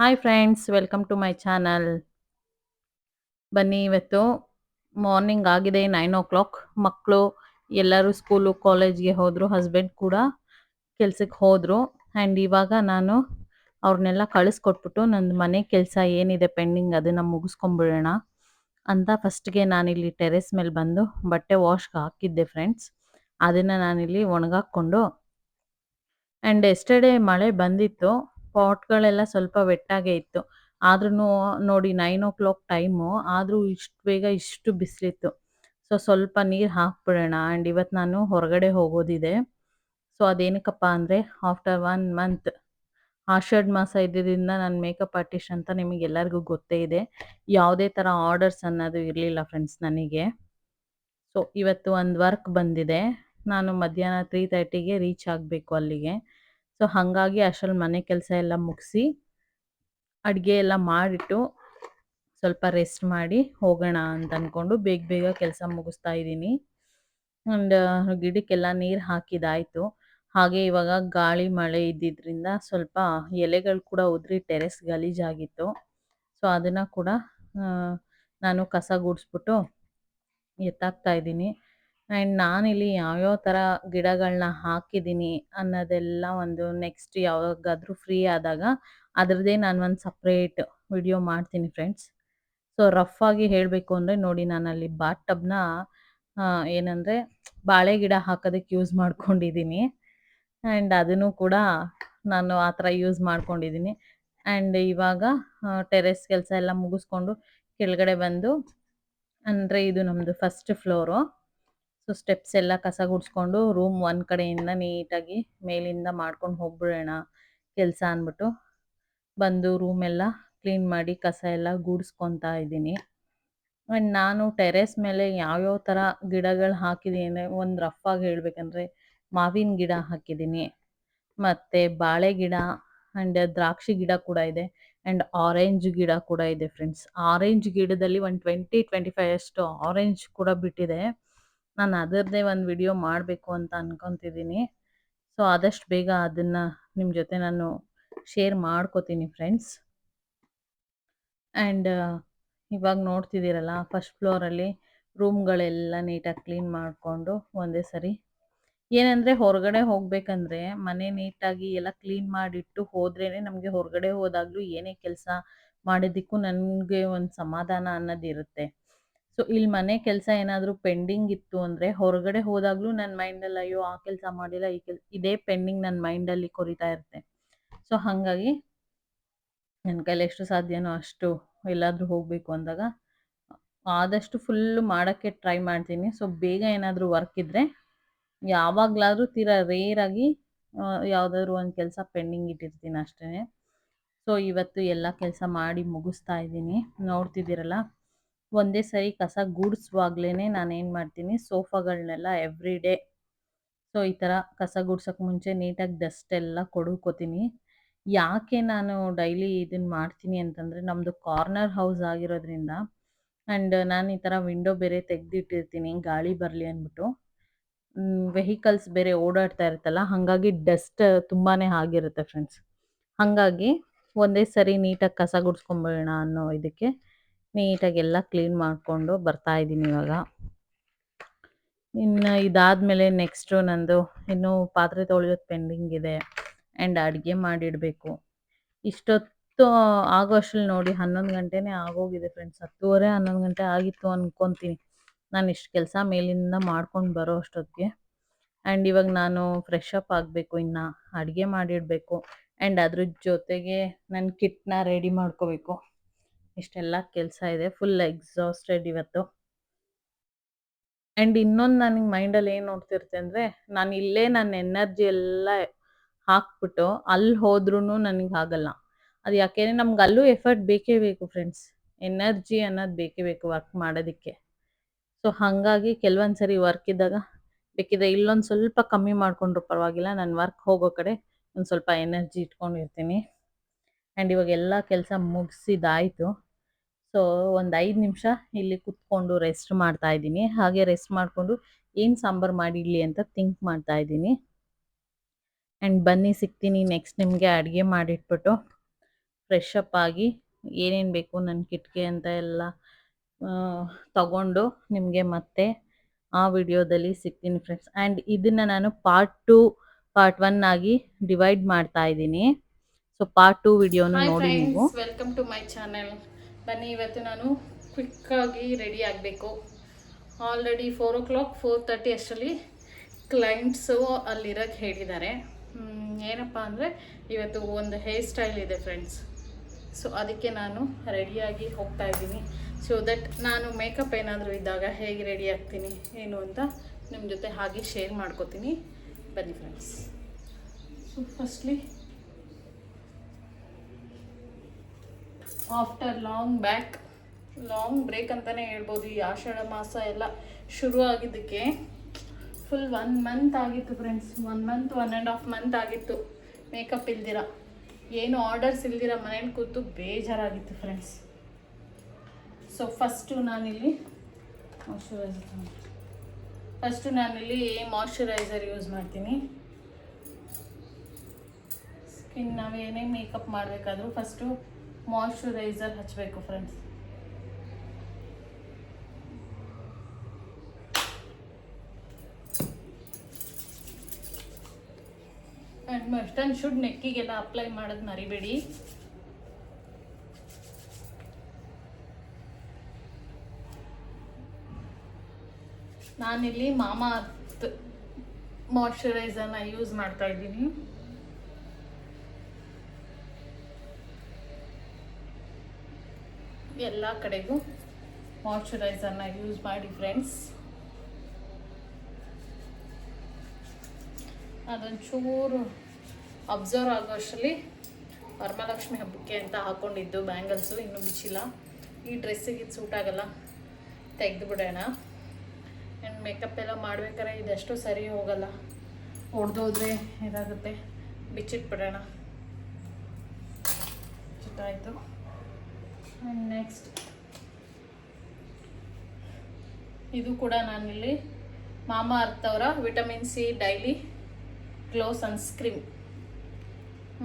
Hi friends welcome to my channel ಬನ್ನಿ, ಇವತ್ತು morning ಆಗಿದೆ ನೈನ್ ಓ ಕ್ಲಾಕ್ ಮಕ್ಕಳು ಎಲ್ಲರೂ ಸ್ಕೂಲು ಕಾಲೇಜ್ಗೆ ಹೋದರು ಹಸ್ಬೆಂಡ್ ಕೂಡ ಕೆಲ್ಸಕ್ಕೆ ಹೋದರು. ಆ್ಯಂಡ್ ಇವಾಗ ನಾನು ಅವ್ರನ್ನೆಲ್ಲ ಕಳಿಸ್ಕೊಟ್ಬಿಟ್ಟು ನನ್ನ ಮನೆ ಕೆಲಸ ಏನಿದೆ ಪೆಂಡಿಂಗ್ ಅದನ್ನು ಮುಗಿಸ್ಕೊಂಬಿಡೋಣ ಅಂತ ಫಸ್ಟ್ಗೆ ನಾನಿಲ್ಲಿ ಟೆರೆಸ್ ಮೇಲೆ ಬಂದು ಬಟ್ಟೆ ವಾಶ್ಗೆ ಹಾಕಿದ್ದೆ ಫ್ರೆಂಡ್ಸ್ ಅದನ್ನು ನಾನಿಲ್ಲಿ ಒಣಗಾಕ್ಕೊಂಡು. ಆ್ಯಂಡ್ ಎಸ್ಟರ್ಡೇ ಮಳೆ ಬಂದಿತ್ತು. ಪಾಟ್ಗಳೆಲ್ಲ ಸ್ವಲ್ಪ ವೆಟ್ಟಾಗೆ ಇತ್ತು. ಆದ್ರೂ ನೋಡಿ ನೈನ್ ಓ ಕ್ಲಾಕ್ ಟೈಮು ಆದರೂ ಇಷ್ಟು ಬೇಗ ಇಷ್ಟು ಬಿಸಿಲಿತ್ತು. ಸೊ ಸ್ವಲ್ಪ ನೀರು ಹಾಕ್ಬಿಡೋಣ. ಆ್ಯಂಡ್ ಇವತ್ತು ನಾನು ಹೊರಗಡೆ ಹೋಗೋದಿದೆ. ಸೊ ಅದೇನಕ್ಕಪ್ಪ ಅಂದರೆ ಆಫ್ಟರ್ ಒನ್ ಮಂತ್ ಆಷಾಢ ಮಾಸ ಇದ್ದಿದ್ದರಿಂದ ನಾನು ಮೇಕಪ್ ಆರ್ಟಿಸ್ಟ್ ಅಂತ ನಿಮಗೆ ಎಲ್ಲರಿಗೂ ಗೊತ್ತೇ ಇದೆ. ಯಾವುದೇ ಥರ ಆರ್ಡರ್ಸ್ ಅನ್ನೋದು ಇರಲಿಲ್ಲ ಫ್ರೆಂಡ್ಸ್ ನನಗೆ. ಸೊ ಇವತ್ತು ಒಂದು ವರ್ಕ್ ಬಂದಿದೆ. ನಾನು ಮಧ್ಯಾಹ್ನ ತ್ರೀ ತರ್ಟಿಗೆ ರೀಚ್ ಆಗಬೇಕು ಅಲ್ಲಿಗೆ. ಸೊ ಹಾಗಾಗಿ ಅಷ್ಟರಲ್ಲಿ ಮನೆ ಕೆಲಸ ಎಲ್ಲ ಮುಗಿಸಿ, ಅಡುಗೆ ಎಲ್ಲ ಮಾಡಿಟ್ಟು ಸ್ವಲ್ಪ ರೆಸ್ಟ್ ಮಾಡಿ ಹೋಗೋಣ ಅಂತ ಅಂದ್ಕೊಂಡು ಬೇಗ ಬೇಗ ಕೆಲಸ ಮುಗಿಸ್ತಾ ಇದ್ದೀನಿ. ಆ್ಯಂಡ್ ಗಿಡಕ್ಕೆಲ್ಲ ನೀರು ಹಾಕಿದಾಯಿತು. ಹಾಗೆ ಇವಾಗ ಗಾಳಿ ಮಳೆ ಇದ್ದಿದ್ದರಿಂದ ಸ್ವಲ್ಪ ಎಲೆಗಳು ಕೂಡ ಉದುರಿ ಟೆರೆಸ್ ಗಲೀಜಾಗಿತ್ತು. ಸೊ ಅದನ್ನು ಕೂಡ ನಾನು ಕಸ ಗುಡಿಸ್ಬಿಟ್ಟು ಎತ್ತಾಕ್ತಾ ಇದ್ದೀನಿ. ಆ್ಯಂಡ್ ನಾನಿಲ್ಲಿ ಯಾವ್ಯಾವ ಥರ ಗಿಡಗಳನ್ನ ಹಾಕಿದ್ದೀನಿ ಅನ್ನೋದೆಲ್ಲ ಒಂದು ನೆಕ್ಸ್ಟ್ ಯಾವಾಗಾದರೂ ಫ್ರೀ ಆದಾಗ ಅದರದ್ದೇ ನಾನು ಒಂದು ಸಪ್ರೇಟ್ ವಿಡಿಯೋ ಮಾಡ್ತೀನಿ ಫ್ರೆಂಡ್ಸ್ ಸೊ ರಫ್ ಆಗಿ ಹೇಳಬೇಕು ಅಂದರೆ ನೋಡಿ ನಾನಲ್ಲಿ ಬಾತ್ ಟಬ್ನ ಏನಂದರೆ ಬಾಳೆ ಗಿಡ ಹಾಕೋದಕ್ಕೆ ಯೂಸ್ ಮಾಡ್ಕೊಂಡಿದ್ದೀನಿ. ಆ್ಯಂಡ್ ಅದನ್ನು ಕೂಡ ನಾನು ಆ ಥರ ಯೂಸ್ ಮಾಡ್ಕೊಂಡಿದ್ದೀನಿ. ಆ್ಯಂಡ್ ಇವಾಗ ಟೆರೆಸ್ ಕೆಲಸ ಎಲ್ಲ ಮುಗಿಸ್ಕೊಂಡು ಕೆಳಗಡೆ ಬಂದು, ಅಂದರೆ ಇದು ನಮ್ಮದು ಫಸ್ಟ್ ಫ್ಲೋರು ಸೊ ಸ್ಟೆಪ್ಸ್ ಎಲ್ಲ ಕಸ ಗುಡಿಸ್ಕೊಂಡು ರೂಮ್ ಒಂದು ಕಡೆಯಿಂದ ನೀಟಾಗಿ ಮೇಲಿಂದ ಮಾಡ್ಕೊಂಡು ಹೋಗ್ಬಿಡೋಣ ಕೆಲಸ ಅಂದ್ಬಿಟ್ಟು ಬಂದು ರೂಮ್ ಎಲ್ಲ ಕ್ಲೀನ್ ಮಾಡಿ ಕಸ ಎಲ್ಲ ಗೂಡಿಸ್ಕೊತಾ ಇದ್ದೀನಿ. ಆ್ಯಂಡ್ ನಾನು ಟೆರೆಸ್ ಮೇಲೆ ಯಾವ್ಯಾವ ಥರ ಗಿಡಗಳು ಹಾಕಿದ್ದೀನಿ ಒಂದು ರಫ್ ಆಗಿ ಹೇಳಬೇಕಂದ್ರೆ ಮಾವಿನ ಗಿಡ ಹಾಕಿದ್ದೀನಿ. ಮತ್ತು ಬಾಳೆ ಗಿಡ ಆ್ಯಂಡ್ ದ್ರಾಕ್ಷಿ ಗಿಡ ಕೂಡ ಇದೆ ಆ್ಯಂಡ್ ಆರೆಂಜ್ ಗಿಡ ಕೂಡ ಇದೆ ಫ್ರೆಂಡ್ಸ್ ಆರೆಂಜ್ ಗಿಡದಲ್ಲಿ ಒಂದು ಟ್ವೆಂಟಿ ಟ್ವೆಂಟಿ ಫೈವ್ ಅಷ್ಟು ಆರೆಂಜ್ ಕೂಡ ಬಿಟ್ಟಿದೆ. ನಾನು ಅದರದ್ದೇ ಒಂದು ವಿಡಿಯೋ ಮಾಡಬೇಕು ಅಂತ ಅನ್ಕೊತಿದ್ದೀನಿ. ಸೊ ಆದಷ್ಟು ಬೇಗ ಅದನ್ನು ನಿಮ್ಮ ಜೊತೆ ನಾನು ಶೇರ್ ಮಾಡ್ಕೋತೀನಿ ಫ್ರೆಂಡ್ಸ್ ಆ್ಯಂಡ್ ಇವಾಗ ನೋಡ್ತಿದ್ದೀರಲ್ಲ ಫಸ್ಟ್ ಫ್ಲೋರಲ್ಲಿ ರೂಮ್ಗಳೆಲ್ಲ ನೀಟಾಗಿ ಕ್ಲೀನ್ ಮಾಡಿಕೊಂಡು ಒಂದೇ ಸರಿ. ಏನಂದರೆ, ಹೊರಗಡೆ ಹೋಗಬೇಕಂದ್ರೆ ಮನೆ ನೀಟಾಗಿ ಎಲ್ಲ ಕ್ಲೀನ್ ಮಾಡಿಟ್ಟು ಹೋದ್ರೇ ನಮಗೆ ಹೊರಗಡೆ ಹೋದಾಗಲೂ ಏನೇ ಕೆಲಸ ಮಾಡಿದ್ದಕ್ಕೂ ನನಗೆ ಒಂದು ಸಮಾಧಾನ ಅನ್ನೋದಿರುತ್ತೆ. ಸೊ ಇಲ್ಲಿ ಮನೆ ಕೆಲಸ ಏನಾದರೂ ಪೆಂಡಿಂಗ್ ಇತ್ತು ಅಂದರೆ ಹೊರಗಡೆ ಹೋದಾಗಲೂ ನನ್ನ ಮೈಂಡಲ್ಲಿ ಅಯ್ಯೋ, ಆ ಕೆಲಸ ಮಾಡಿಲ್ಲ, ಈ ಕೆಲ್, ಇದೇ ಪೆಂಡಿಂಗ್ ನನ್ನ ಮೈಂಡಲ್ಲಿ ಕೊರಿತಾ ಇರುತ್ತೆ ಸೊ, ಹಾಗಾಗಿ ನನ್ನ ಕೈಲಿ ಎಷ್ಟು ಸಾಧ್ಯನೋ ಅಷ್ಟು ಎಲ್ಲಾದರೂ ಹೋಗಬೇಕು ಅಂದಾಗ, ಆದಷ್ಟು ಫುಲ್ಲು ಮಾಡೋಕ್ಕೆ ಟ್ರೈ ಮಾಡ್ತೀನಿ. ಸೊ, ಬೇಗ ಏನಾದರೂ ವರ್ಕ್ ಇದ್ದರೆ ಯಾವಾಗಲಾದರೂ ತೀರಾ ರೇರಾಗಿ ಯಾವುದಾದ್ರು ಒಂದು ಕೆಲಸ ಪೆಂಡಿಂಗ್ ಇಟ್ಟಿರ್ತೀನಿ ಅಷ್ಟೇ ಸೊ, ಇವತ್ತು ಎಲ್ಲ ಕೆಲಸ ಮಾಡಿ ಮುಗಿಸ್ತಾ ಇದ್ದೀನಿ. ನೋಡ್ತಿದ್ದೀರಲ್ಲ? ಒಂದೇ ಸರಿ ಕಸ ಗೂಡಿಸುವಾಗ್ಲೇ ನಾನೇನು ಮಾಡ್ತೀನಿ? ಸೋಫಾಗಳನ್ನೆಲ್ಲ ಎವ್ರಿ ಡೇ ಸೊ, ಈ ಥರ ಕಸ ಗುಡ್ಸೋಕ್ಕೆ ಮುಂಚೆ ನೀಟಾಗಿ ಡಸ್ಟ್ ಎಲ್ಲ ಕೊಡ್ಕೋತೀನಿ. ಯಾಕೆ ನಾನು ಡೈಲಿ ಇದನ್ನು ಮಾಡ್ತೀನಿ ಅಂತಂದರೆ ನಮ್ಮದು ಕಾರ್ನರ್ ಹೌಸ್ ಆಗಿರೋದ್ರಿಂದ ಆ್ಯಂಡ್ ನಾನು ಈ ಥರ ವಿಂಡೋ ಬೇರೆ ತೆಗೆದಿಟ್ಟಿರ್ತೀನಿ, ಗಾಳಿ ಬರಲಿ ಅಂದ್ಬಿಟ್ಟು. ವೆಹಿಕಲ್ಸ್ ಬೇರೆ ಓಡಾಡ್ತಾ ಇರುತ್ತಲ್ಲ, ಹಾಗಾಗಿ ಡಸ್ಟ್ ತುಂಬಾ ಆಗಿರುತ್ತೆ ಫ್ರೆಂಡ್ಸ್ ಹಾಗಾಗಿ ಒಂದೇ ಸರಿ ನೀಟಾಗಿ ಕಸ ಗುಡ್ಸ್ಕೊಂಬೋಣ ಅನ್ನೋ ಇದಕ್ಕೆ ನೀಟಾಗಿ ಎಲ್ಲ ಕ್ಲೀನ್ ಮಾಡಿಕೊಂಡು ಬರ್ತಾ ಇದ್ದೀನಿ ಇವಾಗ. ಇನ್ನು ಇದಾದಮೇಲೆ ನೆಕ್ಸ್ಟು ನಂದು ಇನ್ನೂ ಪಾತ್ರೆ ತೊಳೆಯೋದು ಪೆಂಡಿಂಗ್ ಇದೆ ಆ್ಯಂಡ್ ಅಡುಗೆ ಮಾಡಿಡಬೇಕು. ಇಷ್ಟೊತ್ತು ಆಗೋ ಅಷ್ಟ್ರಲ್ಲಿ ನೋಡಿ ಹನ್ನೊಂದು ಗಂಟೆನೇ ಆಗೋಗಿದೆ ಫ್ರೆಂಡ್ಸ್ ಹತ್ತುವರೆ, ಹನ್ನೊಂದು ಗಂಟೆ ಆಗಿತ್ತು ಅಂದ್ಕೊತೀನಿ ನಾನು ಇಷ್ಟು ಕೆಲಸ ಮೇಲಿಂದ ಮಾಡ್ಕೊಂಡು ಬರೋ ಅಷ್ಟೊತ್ತಿಗೆ. ಆ್ಯಂಡ್ ಇವಾಗ ನಾನು ಫ್ರೆಶ್ ಅಪ್ ಆಗಬೇಕು ಇನ್ನು, ಅಡುಗೆ ಮಾಡಿಡಬೇಕು. ಆ್ಯಂಡ್ ಅದ್ರ ಜೊತೆಗೆ ನನ್ನ ಕಿಟ್ನ ರೆಡಿ ಮಾಡ್ಕೋಬೇಕು. ಇಷ್ಟೆಲ್ಲ ಕೆಲಸ ಇದೆ ಫುಲ್ ಎಕ್ಸಾಸ್ಟೆಡ್ ಇವತ್ತು. ಆ್ಯಂಡ್ ಇನ್ನೊಂದು ನನಗೆ ಮೈಂಡಲ್ಲಿ ಏನು ನೋಡ್ತಿರ್ತೆ ಅಂದರೆ, ನಾನು ಇಲ್ಲೇ ನನ್ನ ಎನರ್ಜಿ ಎಲ್ಲ ಹಾಕ್ಬಿಟ್ಟು ಅಲ್ಲಿ ಹೋದ್ರೂ ನನಗೆ ಆಗಲ್ಲ. ಅದು ಯಾಕೆಂದರೆ ನಮ್ಗೆ ಅಲ್ಲೂ ಎಫರ್ಟ್ ಬೇಕೇ ಬೇಕು ಫ್ರೆಂಡ್ಸ್ ಎನರ್ಜಿ ಅನ್ನೋದು ಬೇಕೇ ಬೇಕು ವರ್ಕ್ ಮಾಡೋದಕ್ಕೆ. ಸೊ ಹಾಗಾಗಿ ಕೆಲವೊಂದು ಸರಿ ವರ್ಕ್ ಇದ್ದಾಗ ಬೇಕಿದ್ರೆ ಇಲ್ಲೊಂದು ಸ್ವಲ್ಪ ಕಮ್ಮಿ ಮಾಡಿಕೊಂಡ್ರು ಪರವಾಗಿಲ್ಲ, ನಾನು ವರ್ಕ್ ಹೋಗೋ ಕಡೆ ಒಂದು ಸ್ವಲ್ಪ ಎನರ್ಜಿ ಇಟ್ಕೊಂಡಿರ್ತೀನಿ. ಆ್ಯಂಡ್ ಇವಾಗ ಎಲ್ಲ ಕೆಲಸ ಮುಗಿಸಿದಾಯಿತು. ಸೊ ಒಂದು ಐದು ನಿಮಿಷ ಇಲ್ಲಿ ಕುತ್ಕೊಂಡು ರೆಸ್ಟ್ ಮಾಡ್ತಾ ಇದ್ದೀನಿ. ಹಾಗೆ ರೆಸ್ಟ್ ಮಾಡಿಕೊಂಡು ಏನು ಸಾಂಬಾರು ಮಾಡಿಡಲಿ ಅಂತ ಥಿಂಕ್ ಮಾಡ್ತಾ ಇದ್ದೀನಿ. ಆ್ಯಂಡ್ ಬನ್ನಿ ಸಿಗ್ತೀನಿ ನೆಕ್ಸ್ಟ್ ನಿಮಗೆ ಅಡುಗೆ ಮಾಡಿಟ್ಬಿಟ್ಟು ಫ್ರೆಶ್ ಅಪ್ ಆಗಿ ಏನೇನು ಬೇಕು ನನ್ನ ಕಿಟ್ಗೆ ಅಂತ ಎಲ್ಲ ತಗೊಂಡು ನಿಮಗೆ ಮತ್ತೆ ಆ ವಿಡಿಯೋದಲ್ಲಿ ಸಿಗ್ತೀನಿ ಫ್ರೆಂಡ್ಸ್ ಆ್ಯಂಡ್ ಇದನ್ನು ನಾನು ಪಾರ್ಟ್ ಟು ಪಾರ್ಟ್ ಒನ್ ಆಗಿ ಡಿವೈಡ್ ಮಾಡ್ತಾ ಇದ್ದೀನಿ. ಸೊ ಪಾರ್ಟ್ ಟು ವಿಡಿಯೋನ ನೋಡಿ ನೀವು. ವೆಲ್ಕಮ್ ಟು ಮೈ ಚಾನೆಲ್ ಬನ್ನಿ, ಇವತ್ತು ನಾನು ಕ್ವಿಕ್ಕಾಗಿ ರೆಡಿ ಆಗಬೇಕು. Already four o'clock four thirty ಅಷ್ಟರಲ್ಲಿ ಕ್ಲೈಂಟ್ಸು ಅಲ್ಲಿರೋಕ್ಕೆ ಹೇಳಿದ್ದಾರೆ. ಏನಪ್ಪ ಅಂದರೆ ಇವತ್ತು ಒಂದು ಹೇರ್ ಸ್ಟೈಲ್ ಇದೆ ಫ್ರೆಂಡ್ಸ್ ಸೊ ಅದಕ್ಕೆ ನಾನು ರೆಡಿಯಾಗಿ ಹೋಗ್ತಾ ಇದ್ದೀನಿ. ಸೊ ದಟ್ ನಾನು ಮೇಕಪ್ ಏನಾದರೂ ಇದ್ದಾಗ ಹೇಗೆ ರೆಡಿ ಆಗ್ತೀನಿ, ಏನು ಅಂತ ನಿಮ್ಮ ಜೊತೆ ಹಾಗೆ ಶೇರ್ ಮಾಡ್ಕೋತೀನಿ. ಬನ್ನಿ friends so firstly after long back long break ಅಂತಲೇ ಹೇಳ್ಬೋದು. ಈ ಆಷಾಢ ಮಾಸ ಎಲ್ಲ ಶುರು ಆಗಿದ್ದಕ್ಕೆ ಫುಲ್ ಒನ್ ಮಂತ್ ಆಗಿತ್ತು friends one month one and half month ಆಗಿತ್ತು. ಮೇಕಪ್ ಇಲ್ದಿರ. ಏನು ಆರ್ಡರ್ಸ್ ಇಲ್ದಿರ ಮನೇಲಿ ಕೂತು ಬೇಜಾರಾಗಿತ್ತು ಫ್ರೆಂಡ್ಸ್ ಸೊ ಫಸ್ಟು ನಾನಿಲ್ಲಿ ಮಾಯ್ಶ್ಚರೈಸರ್ ಫಸ್ಟು ನಾನಿಲ್ಲಿ ಮಾಯ್ಶ್ಚರೈಸರ್ ಯೂಸ್ ಮಾಡ್ತೀನಿ. ಸ್ಕಿನ್ ನಾವೇನೇ ಮೇಕಪ್ ಮಾಡಬೇಕಾದ್ರೂ ಫಸ್ಟು ಮಾಯ್ಶ್ಚರೈಸರ್ ಹಚ್ಚಬೇಕು friends and must and should ನೆಕ್ಕಿಗೆಲ್ಲ apply ಮಾಡೋದು ಮರಿಬೇಡಿ. ನಾನಿಲ್ಲಿ ಮಾಮಾ ಮಾಯ್ಶ್ಚರೈಸರ್ನ ಯೂಸ್ ಮಾಡ್ತಾ ಇದ್ದೀನಿ. ಎಲ್ಲ ಕಡೆಗೂ ಮಾಯ್ಶ್ಚರೈಸರ್ನ ಯೂಸ್ ಮಾಡಿ ಫ್ರೆಂಡ್ಸ್ ಅದೊಂಚೂರು ಅಬ್ಸರ್ವ್ ಆಗೋ ಅಷ್ಟರಲ್ಲಿ ವರಮಹಾಲಕ್ಷ್ಮಿ ಹಬ್ಬಕ್ಕೆ ಅಂತ ಹಾಕೊಂಡಿದ್ದು ಬ್ಯಾಂಗಲ್ಸು ಇನ್ನೂ ಬಿಚ್ಚಿಲ್ಲ. ಈ ಡ್ರೆಸ್ಸಿಗೆ ಇದು ಸೂಟ್ ಆಗಲ್ಲ. ತೆಗೆದು ಬಿಡೋಣ ಆ್ಯಂಡ್ ಮೇಕಪ್ ಎಲ್ಲ ಮಾಡ್ಬೇಕಾದ್ರೆ ಇದಷ್ಟು ಸರಿ ಹೋಗಲ್ಲ. ಹೊಡೆದೋದ್ರೆ ಇದಾಗುತ್ತೆ ಬಿಚ್ಚಿಟ್ಬಿಡೋಣ. ಆಯಿತು ಆ್ಯಂಡ್ ನೆಕ್ಸ್ಟ್ ಇದು ಕೂಡ ನಾನಿಲ್ಲಿ ಮಾಮ ಅರ್ಥವರ vitamin C daily glow sunscreen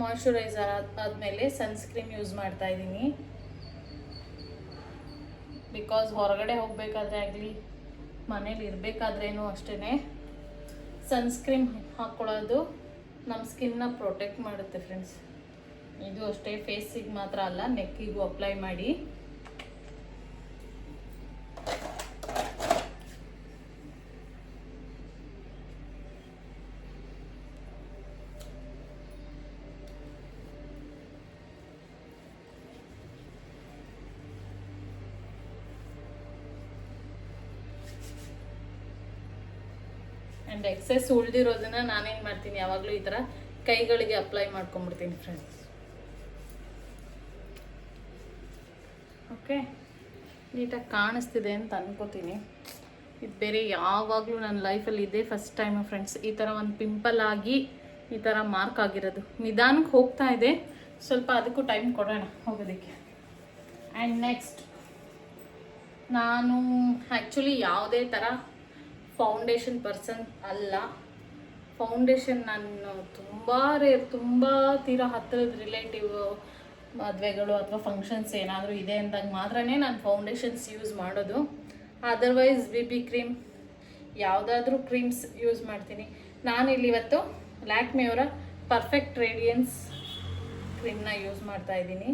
moisturiser ಆದಮೇಲೆ ಸನ್ಸ್ಕ್ರೀಮ್ ಯೂಸ್ ಮಾಡ್ತಾ ಇದ್ದೀನಿ. ಬಿಕಾಸ್ ಹೊರಗಡೆ ಹೋಗಬೇಕಾದ್ರೆ ಆಗಲಿ, ಮನೇಲಿ ಇರಬೇಕಾದ್ರೇನು ಅಷ್ಟೇ ಸನ್ಸ್ಕ್ರೀಮ್ ಹಾಕ್ಕೊಳ್ಳೋದು ನಮ್ಮ ಸ್ಕಿನ್ನ ಪ್ರೊಟೆಕ್ಟ್ ಮಾಡುತ್ತೆ ಫ್ರೆಂಡ್ಸ್ ಇದು ಅಷ್ಟೇ ಫೇಸಿಗೆ ಮಾತ್ರ ಅಲ್ಲ ನೆಕ್ಕಿಗೂ ಅಪ್ಲೈ ಮಾಡಿ. ಆ್ಯಂಡ್ ಎಕ್ಸೆಸ್ ಉಳಿದಿರೋದನ್ನ ನಾನೇನು ಮಾಡ್ತೀನಿ? ಯಾವಾಗಲೂ ಈ ಥರ ಕೈಗಳಿಗೆ ಅಪ್ಲೈ ಮಾಡ್ಕೊಂಬಿಡ್ತೀನಿ ಫ್ರೆಂಡ್ಸ್ ಓಕೆ? ನೀಟಾಗಿ ಕಾಣಿಸ್ತಿದೆ ಅಂತ ಅನ್ಕೋತೀನಿ. ಇದು ಬೇರೆ ಯಾವಾಗಲೂ ನನ್ನ ಲೈಫಲ್ಲಿ ಇದೇ ಫಸ್ಟ್ ಟೈಮು ಫ್ರೆಂಡ್ಸ್ ಈ ಥರ ಒಂದು ಪಿಂಪಲ್ ಆಗಿ ಈ ಥರ ಮಾರ್ಕ್ ಆಗಿರೋದು. ನಿಧಾನಕ್ಕೆ ಹೋಗ್ತಾ ಇದೆ. ಸ್ವಲ್ಪ ಅದಕ್ಕೂ ಟೈಮ್ ಕೊಡೋಣ ಹೋಗೋದಕ್ಕೆ. ಆ್ಯಂಡ್ ನೆಕ್ಸ್ಟ್ ನಾನು ಆ್ಯಕ್ಚುಲಿ ಯಾವುದೇ ಥರ ಫೌಂಡೇಶನ್ ಪರ್ಸನ್ ಅಲ್ಲ. ಫೌಂಡೇಶನ್ ನಾನು ತುಂಬ ರೇರ್ ತುಂಬ ತೀರಾ ಹತ್ತಿರದ ರಿಲೇಟಿವ್ ಮದುವೆಗಳು ಅಥವಾ ಫಂಕ್ಷನ್ಸ್ ಏನಾದರೂ ಇದೆ ಅಂದಾಗ ಮಾತ್ರನೇ ನಾನು ಫೌಂಡೇಶನ್ಸ್ ಯೂಸ್ ಮಾಡೋದು. ಅದರ್ವೈಸ್ ಬಿ ಬಿ ಕ್ರೀಮ್ ಯಾವುದಾದ್ರೂ ಕ್ರೀಮ್ಸ್ ಯೂಸ್ ಮಾಡ್ತೀನಿ. ನಾನು ಇಲ್ಲಿ ಇವತ್ತು ಲ್ಯಾಕ್ಮಿಯವರ ಪರ್ಫೆಕ್ಟ್ ರೇಡಿಯನ್ಸ್ ಕ್ರೀಮ್ನ ಯೂಸ್ ಮಾಡ್ತಾ ಇದ್ದೀನಿ.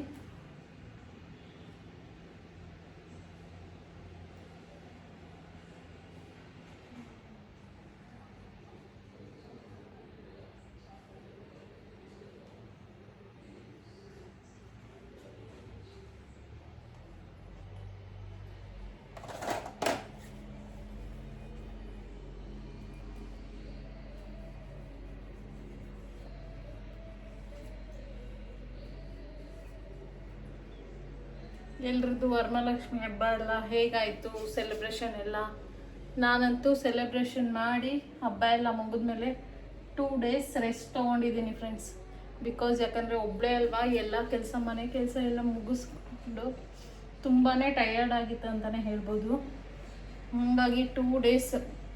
ಎಲ್ರದ್ದು ವರಮಹಾಲಕ್ಷ್ಮಿ ಹಬ್ಬ ಎಲ್ಲ ಹೇಗಾಯಿತು ಸೆಲೆಬ್ರೇಷನ್ ಎಲ್ಲ? ನಾನಂತೂ ಸೆಲೆಬ್ರೇಷನ್ ಮಾಡಿ ಹಬ್ಬ ಎಲ್ಲ ಮುಗಿದ್ಮೇಲೆ ಟೂ ಡೇಸ್ ರೆಸ್ಟ್ ತೊಗೊಂಡಿದ್ದೀನಿ ಫ್ರೆಂಡ್ಸ್ ಬಿಕಾಸ್ ಯಾಕಂದರೆ ಒಬ್ಬಳೇ ಅಲ್ವಾ, ಎಲ್ಲ ಕೆಲಸ, ಮನೆ ಕೆಲಸ ಎಲ್ಲ ಮುಗಿಸ್ಕೊಂಡು ತುಂಬಾ ಟಯರ್ಡ್ ಆಗಿತ್ತು ಅಂತಲೇ ಹೇಳ್ಬೋದು. ಹಾಗಾಗಿ ಟೂ ಡೇಸ್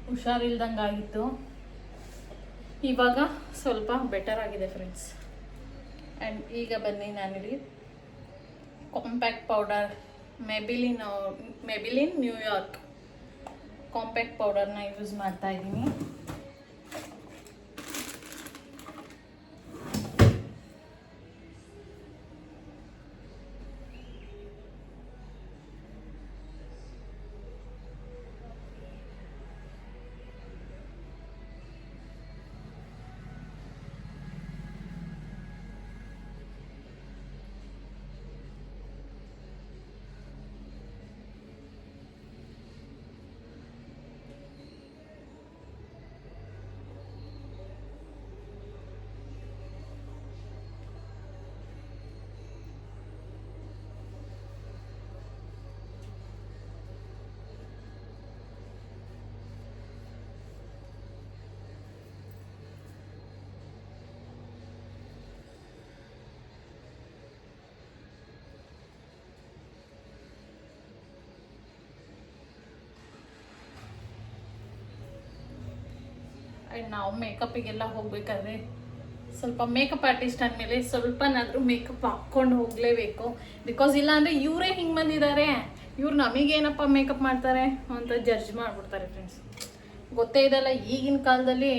ಹುಷಾರಿಲ್ದಂಗೆ ಆಗಿತ್ತು. ಇವಾಗ ಸ್ವಲ್ಪ ಬೆಟರ್ ಆಗಿದೆ ಫ್ರೆಂಡ್ಸ್ ಆ್ಯಂಡ್ ಈಗ ಬನ್ನಿ ನಾನಿಲ್ಲಿ. Compact powder Maybelline Maybelline New York compact ಪೌಡರ್ನ ಯೂಸ್ ಮಾಡ್ತಾ ಇದ್ದೀನಿ ಆ್ಯಂಡ್ ನಾವು ಮೇಕಪ್ಪಿಗೆಲ್ಲ ಹೋಗ್ಬೇಕಾದ್ರೆ ಸ್ವಲ್ಪ ಮೇಕಪ್ ಆರ್ಟಿಸ್ಟ್ ಅಂದಮೇಲೆ ಸ್ವಲ್ಪನಾದರೂ ಮೇಕಪ್ ಹಾಕ್ಕೊಂಡು ಹೋಗಲೇಬೇಕು. ಬಿಕಾಸ್ ಇಲ್ಲಾಂದರೆ ಇವರೇ ಹಿಂಗೆ ಬಂದಿದ್ದಾರೆ ಇವ್ರು ನಮಗೇನಪ್ಪ ಮೇಕಪ್ ಮಾಡ್ತಾರೆ ಅಂತ ಜಡ್ಜ್ ಮಾಡಿಬಿಡ್ತಾರೆ ಫ್ರೆಂಡ್ಸ್ ಗೊತ್ತೇ ಇದೆಲ್ಲ ಈಗಿನ ಕಾಲದಲ್ಲಿ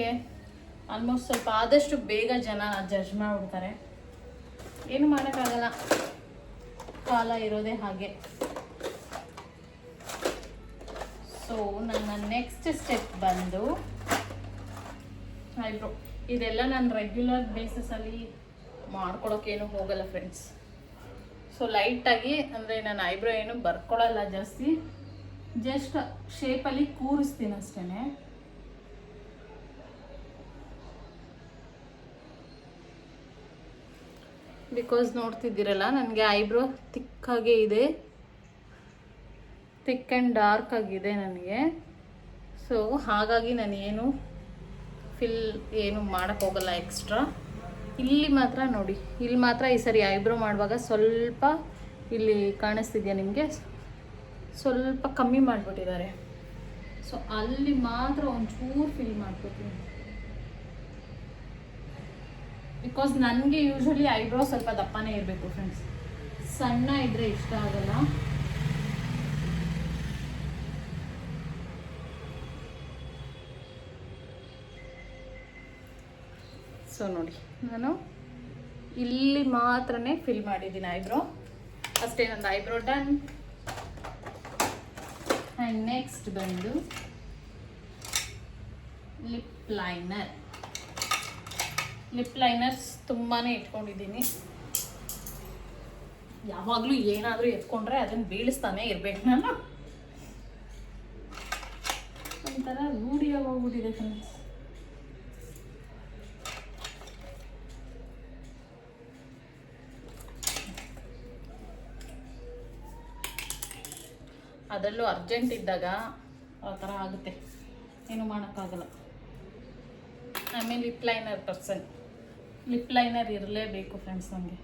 ಆಲ್ಮೋಸ್ಟ್ ಸ್ವಲ್ಪ ಆದಷ್ಟು ಬೇಗ ಜನ ಜಡ್ಜ್ ಮಾಡಿಬಿಡ್ತಾರೆ. ಏನು ಮಾಡೋಕ್ಕಾಗಲ್ಲ. ಕಾಲ ಇರೋದೇ ಹಾಗೆ. ಸೊ ನನ್ನ ನೆಕ್ಸ್ಟ್ ಸ್ಟೆಪ್ ಬಂದು ಐಬ್ರೋ ಇದೆಲ್ಲ ನಾನು ರೆಗ್ಯುಲರ್ ಬೇಸಿಸಲ್ಲಿ ಮಾಡ್ಕೊಳೋಕ್ಕೇನು ಹೋಗಲ್ಲ ಫ್ರೆಂಡ್ಸ್ ಸೊ ಲೈಟಾಗಿ ಅಂದರೆ ನಾನು ಐಬ್ರೋ ಏನು ಬರ್ಕೊಳಲ್ಲ ಜಾಸ್ತಿ ಜಸ್ಟ್ ಶೇಪಲ್ಲಿ ಕೂರಿಸ್ತೀನಿ ಅಷ್ಟೇ ಬಿಕಾಸ್ ನೋಡ್ತಿದ್ದೀರಲ್ಲ, ನನಗೆ ಐಬ್ರೋ ತಿಕ್ಕಾಗೇ ಇದೆ. ಥಿಕ್ ಆ್ಯಂಡ್ ಡಾರ್ಕ್ ಆಗಿದೆ ನನಗೆ. ಸೊ ಹಾಗಾಗಿ ನಾನು ಏನು ಫಿಲ್ ಏನು ಮಾಡೋಕ್ಕೆ ಹೋಗಲ್ಲ ಎಕ್ಸ್ಟ್ರಾ. ಇಲ್ಲಿ ಮಾತ್ರ ನೋಡಿ, ಇಲ್ಲಿ ಮಾತ್ರ ಈ ಸರಿ ಐಬ್ರೋ ಮಾಡುವಾಗ ಸ್ವಲ್ಪ ಇಲ್ಲಿ ಕಾಣಿಸ್ತಿದೆಯಾ ನಿಮಗೆ? ಸ್ವಲ್ಪ ಕಮ್ಮಿ ಮಾಡಿಬಿಟ್ಟಿದ್ದಾರೆ. ಸೊ ಅಲ್ಲಿ ಮಾತ್ರ ಒಂಚೂರು ಫಿಲ್ ಮಾಡ್ಕೊತೀನಿ. ಬಿಕಾಸ್ ನನಗೆ ಯೂಶ್ವಲಿ ಐಬ್ರೋ ಸ್ವಲ್ಪ ದಪ್ಪನೇ ಇರಬೇಕು ಫ್ರೆಂಡ್ಸ್ ಸಣ್ಣ ಇದ್ದರೆ ಇಷ್ಟ ಆಗಲ್ಲ. ಸೊ ನೋಡಿ, ನಾನು ಇಲ್ಲಿ ಮಾತ್ರನೇ ಫಿಲ್ ಮಾಡಿದ್ದೀನಿ ಐಬ್ರೋ ಅಷ್ಟೇ, ನಂದು ಐಬ್ರೋ ಡನ್ ಆ್ಯಂಡ್ ನೆಕ್ಸ್ಟ್ ಬಂದು ಲಿಪ್ ಲೈನರ್ ಲಿಪ್ ಲೈನರ್ಸ್ ತುಂಬಾ ಇಟ್ಕೊಂಡಿದ್ದೀನಿ. ಯಾವಾಗಲೂ ಏನಾದರೂ ಎತ್ಕೊಂಡ್ರೆ ಅದನ್ನು ಬೀಳಿಸ್ತಾನೆ ಇರಬೇಕು ನಾನು. ಒಂಥರ ರೂಢಿಯಾಗಿ ಹೋಗ್ಬಿಟ್ಟಿದೆ ಫ್ರೆಂಡ್ಸ್ ಅದರಲ್ಲೂ ಅರ್ಜೆಂಟ್ ಇದ್ದಾಗ ಆ ಥರ ಆಗುತ್ತೆ. ಏನು ಮಾಡೋಕ್ಕಾಗಲ್ಲ. ಆಮೇಲೆ lip liner person lip liner ಇರಲೇಬೇಕು ಫ್ರೆಂಡ್ಸ್ ನನಗೆ